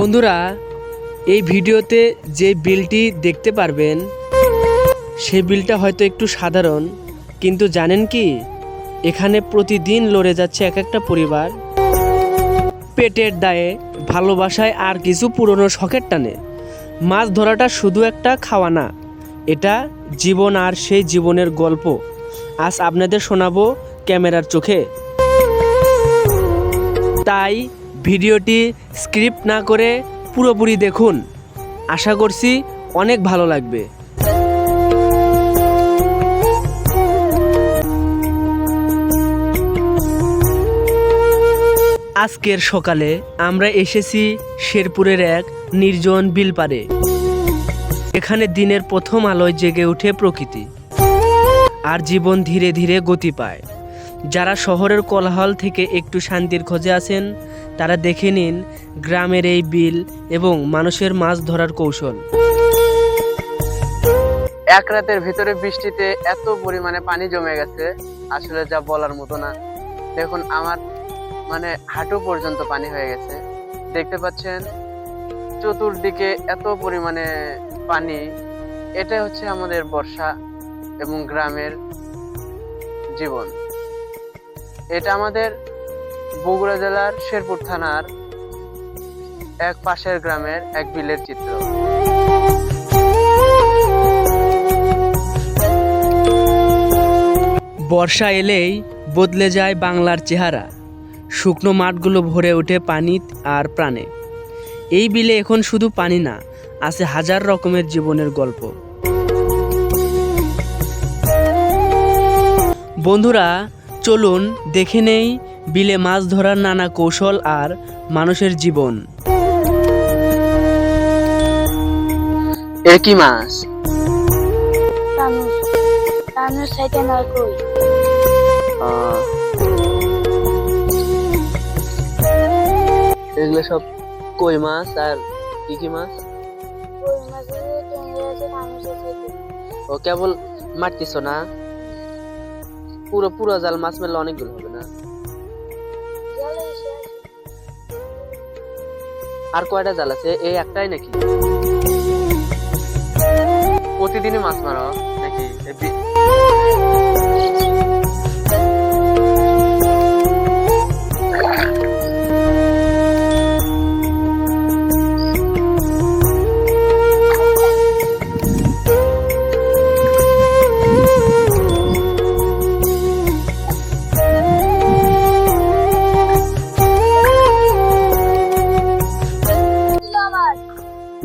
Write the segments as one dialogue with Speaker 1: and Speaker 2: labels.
Speaker 1: বন্ধুরা, এই ভিডিওতে যে বিলটি দেখতে পারবেন, সে বিলটা হয়তো একটু সাধারণ, কিন্তু জানেন কি, এখানে প্রতিদিন লড়ে যাচ্ছে এক একটা পরিবার। পেটের দায়ে, ভালোবাসায় আর কিছু পুরনো শখের টানে। মাছ ধরাটা শুধু একটা খাওয়া না, এটা জীবন আর সেই জীবনের গল্প। আজ আপনাদের শোনাবো ক্যামেরার চোখে। তাই ভিডিওটি স্ক্রিপ্ট না করে পুরোপুরি দেখুন। আশা করছি অনেক ভালো লাগবে। আজকের সকালে আমরা এসেছি শেরপুরের এক নির্জন বিল পারে এখানে দিনের প্রথম আলোয় জেগে ওঠে প্রকৃতি, আর জীবন ধীরে ধীরে গতি পায়। যারা শহরের কোলাহল থেকে একটু শান্তির খোঁজে আছেন, তারা দেখে নিন গ্রামের এই বিল এবং মানুষের মাছ ধরার কৌশল।
Speaker 2: এক রাতের ভিতরে বৃষ্টিতে এত পরিমাণে পানি জমে গেছে, আসলে যা বলার মতো না। দেখুন, আমার মানে হাঁটু পর্যন্ত পানি হয়ে গেছে। দেখতে পাচ্ছেন, চতুর্দিকে এত পরিমাণে পানি। এটা হচ্ছে আমাদের বর্ষা এবং গ্রামের জীবন। এটা আমাদের বগুড়া জেলার শেরপুর থানার এক পাশের গ্রামের এক বিলের চিত্র।
Speaker 1: বর্ষা এলেই বদলে যায় বাংলার চেহারা। শুকনো মাঠগুলো ভরে ওঠে পানি আর প্রাণে। এই বিলে এখন শুধু পানি না, আছে হাজার রকমের জীবনের গল্প। বন্ধুরা চলুন দেখে নেই বিলে মাছ ধরার নানা কৌশল আর মানুষের জীবন।
Speaker 2: একই মাছ? এগুলো সব কই মাছ আর কি কি মাছ? ও কেবল মারতিস না? পুরো পুরো জাল মাছ মেলে অনেকগুলো হবে না? আর কয়টা জাল আছে? এই একটাই নাকি? প্রতিদিনই মাছ মারা নাকি?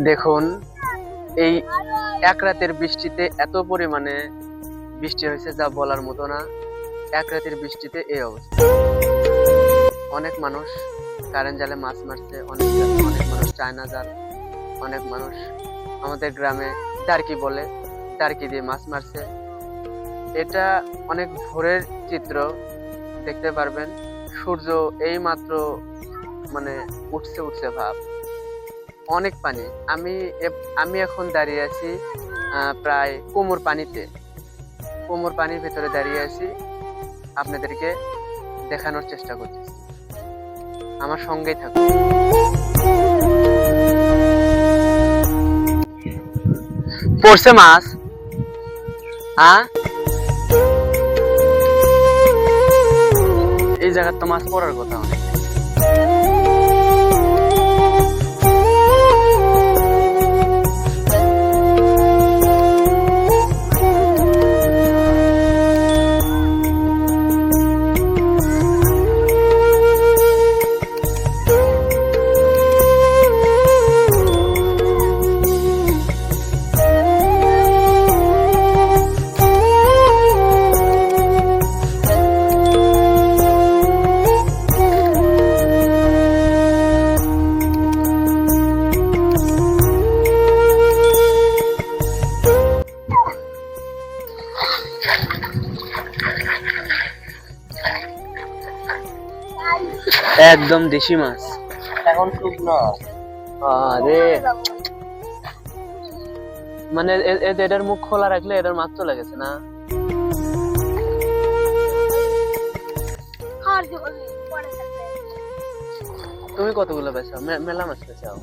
Speaker 2: দেখুন, এই এক রাতের বৃষ্টিতে এত পরিমাণে বৃষ্টি হয়েছে যা বলার মতো না। এক রাতের বৃষ্টিতে এই অবস্থা। অনেক মানুষ কারেন্ট জালে মাছ মারছে, অনেক অনেক মানুষ চায়না জাল, অনেক মানুষ আমাদের গ্রামে টার্কি বলে টার্কি দিয়ে মাছ মারছে। এটা অনেক ভোরের চিত্র, দেখতে পারবেন। সূর্য এই মাত্র মানে উঠছে উঠছে ভাব। অনেক পানি। আমি আমি এখন দাঁড়িয়ে আছি প্রায় কোমর পানিতে। কোমর পানির ভেতরে দাঁড়িয়ে আছি। আপনাদেরকে দেখানোর চেষ্টা করতেছি। আমার সঙ্গেই থাকুন। পড়ছে মাছ? হ্যাঁ এই জায়গার তো মাছ পড়ার কথা। অনেক একদম দেশি মাছ।
Speaker 3: এখন শুকনো।
Speaker 2: আরে। মানে এটার মুখ খোলা রাখলে এটার মাছ চলে গেছে না? তুমি কতগুলো মে- মেলা মাছ বেচাও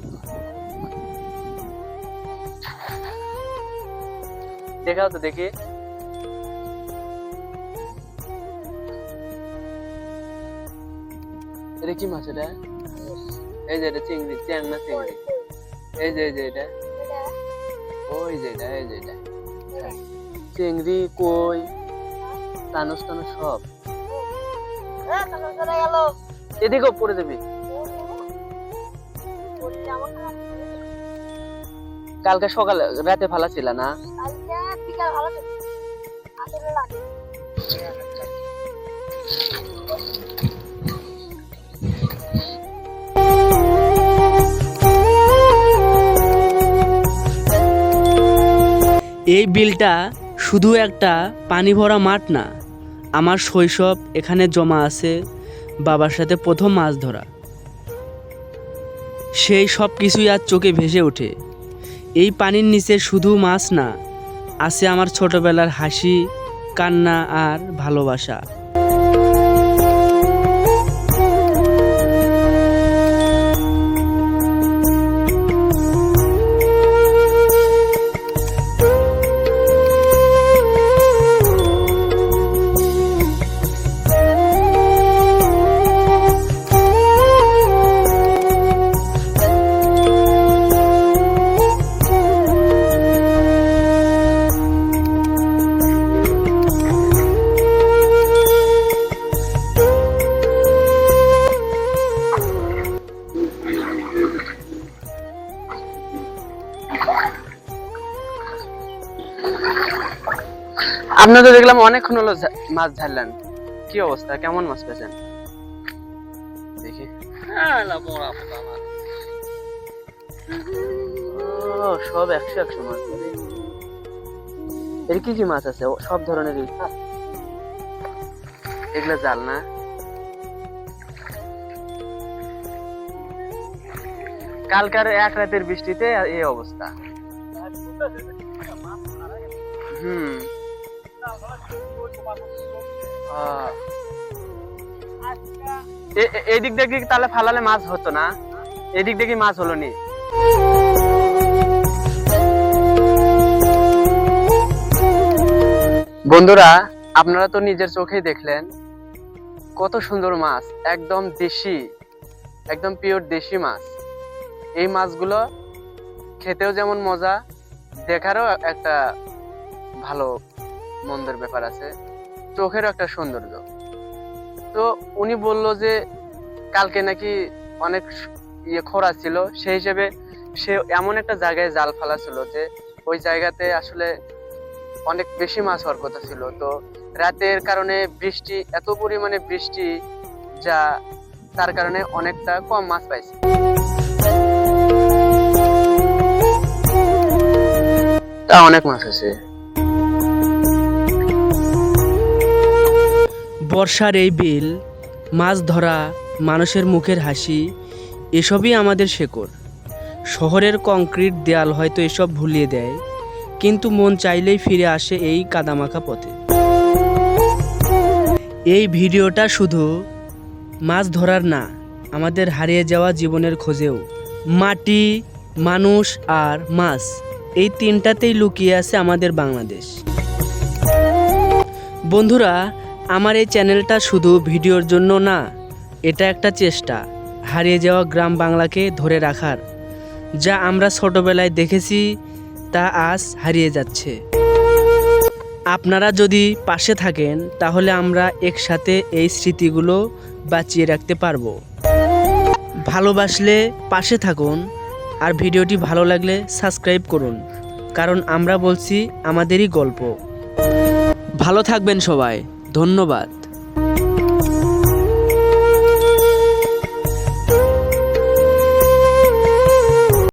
Speaker 2: দেখাও তো দেখি। এটা কি মাছ এটা? এই যে এটা চিংড়ি চ্যাং না চিংড়ি? এই যে এই যে এটা। ওই যে এটা এই যে এটা। চিংড়ি কই তানুস টানুস সব। এদিকেও পড়ে যাবি কালকে সকালে রাতে ফালা ছিল না?
Speaker 1: এই বিলটা শুধু একটা পানি ভরা মাঠ না, আমার শৈশব এখানে জমা আছে বাবার সাথে প্রথম মাছ ধরা। সেই সব কিছুই আজ চোখে ভেসে ওঠে। এই পানির নিচে শুধু মাছ না, আছে আমার ছোটবেলার হাসি, কান্না আর ভালোবাসা।
Speaker 2: আপনাদের দেখলাম অনেকক্ষণ হলো মাছ ঝাড়লেন। কি অবস্থা? কেমন মাছ পেয়েছেন? দেখি। সব একশো একশো মাছ। এর কি কি মাছ আছে? সব ধরনেরই এগুলো জাল না? কালকার এক রাতের বৃষ্টিতে এই অবস্থা। হুম। আহ। এ- এ- এদিক দিয়ে কি তাহলে ফালালে মাছ হতো না। এদিক কি মাছ হলো নি। বন্ধুরা, আপনারা তো নিজের চোখেই দেখলেন কত সুন্দর মাছ, একদম দেশি, একদম পিওর দেশি মাছ। এই মাছগুলো খেতেও যেমন মজা, দেখারও একটা ভালো, মন্দের ব্যাপার আছে। চোখেরও একটা সৌন্দর্য। তো উনি বলল যে, কালকে নাকি অনেক ইয়ে খরা ছিল। সেই হিসেবে সে এমন একটা জায়গায় জাল ফেলা ছিল যে, ওই জায়গাতে আসলে অনেক বেশি মাছ হওয়ার কথা ছিল। তো রাতের কারণে বৃষ্টি, এত পরিমাণে বৃষ্টি যা তার কারণে অনেকটা কম মাছ পাইছে। তা অনেক মাছ আছে
Speaker 1: বর্ষার এই বিল, মাছ ধরা, মানুষের মুখের হাসি, এসবই আমাদের শেকড়। শহরের কংক্রিট দেয়াল হয়তো এসব ভুলিয়ে দেয়, কিন্তু মন চাইলেই ফিরে আসে এই কাদামাখা পথে। এই ভিডিওটা শুধু মাছ ধরার না, আমাদের হারিয়ে যাওয়া জীবনের খোঁজেও। মাটি, মানুষ আর মাছ, এই তিনটাতেই লুকিয়ে আছে আমাদের বাংলাদেশ। বন্ধুরা আমার এই চ্যানেলটা শুধু ভিডিওর জন্য না, এটা একটা চেষ্টা, হারিয়ে যাওয়া গ্রাম বাংলাকে ধরে রাখার, যা আমরা ছোটোবেলায় দেখেছি, তা আজ হারিয়ে যাচ্ছে। আপনারা যদি পাশে থাকেন, তাহলে আমরা একসাথে এই স্মৃতিগুলো বাঁচিয়ে রাখতে পারব। ভালোবাসলে পাশে থাকুন, আর ভিডিওটি ভালো লাগলে সাবস্ক্রাইব করুন, কারণ আমরা বলছি আমাদেরই গল্প। ভালো থাকবেন সবাই। ধন্যবাদ।